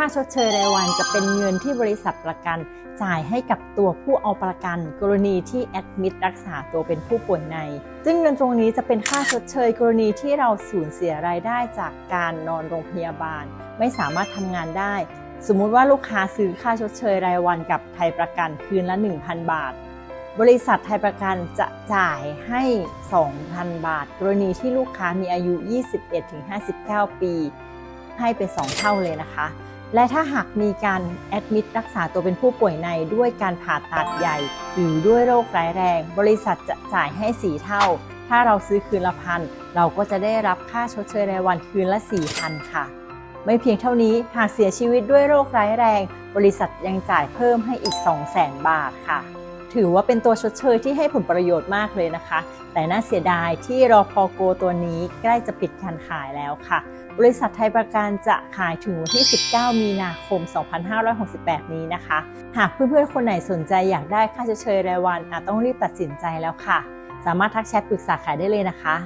ค่าชดเชยรายวันจะเป็นเงินที่บริษัทประกัน จ่ายให้กับตัวผู้เอาประกัน กรณีที่แอดมิดรักษาตัวเป็นผู้ป่วยใน ซึ่งเงินตรงนี้จะเป็นค่าชดเชย กรณีที่เราสูญเสียรายได้จากการนอนโรงพยาบาล ไม่สามารถทำงานได้ สมมุติว่าลูกค้าซื้อค่าชดเชยรายวันกับไทยประกันคืนละ 1,000 บาท บริษัทไทยประกันจะจ่ายให้ 2,000 บาท กรณีที่ลูกค้ามีอายุ 21-59 ปีให้เป็น 2 เท่าเลยนะคะ และถ้าหากมีการแอดมิดรักษาตัวเป็นผู้ป่วยในด้วยการผ่าตัดใหญ่ หรือด้วยโรคร้ายแรง บริษัทจะจ่ายให้สีเท่า ถ้าเราซื้อคืนละพันเราก็จะได้รับค่าชดเชยรายวันคืนละ4,000ค่ะ ไม่เพียงเท่านี้หากเสียชีวิตด้วยโรคร้ายแรง บริษัทยังจ่ายเพิ่มให้อีก 200,000 บาทค่ะ ถือว่าเป็นตัวชดเชยที่ให้ผลประโยชน์มากเลยนะคะ แต่น่าเสียดายที่รอพอโกตัวนี้ใกล้จะปิดการขายแล้วค่ะ บริษัทไทยประกันจะขายถึงวันที่ 19 มีนาคม 2568 นี้นะคะ หากเพื่อนๆ คนไหนสนใจอยากได้ค่าชดเชยรายวันอาจต้องรีบตัดสินใจแล้วค่ะ สามารถทักแชทปรึกษาขายได้เลยนะคะ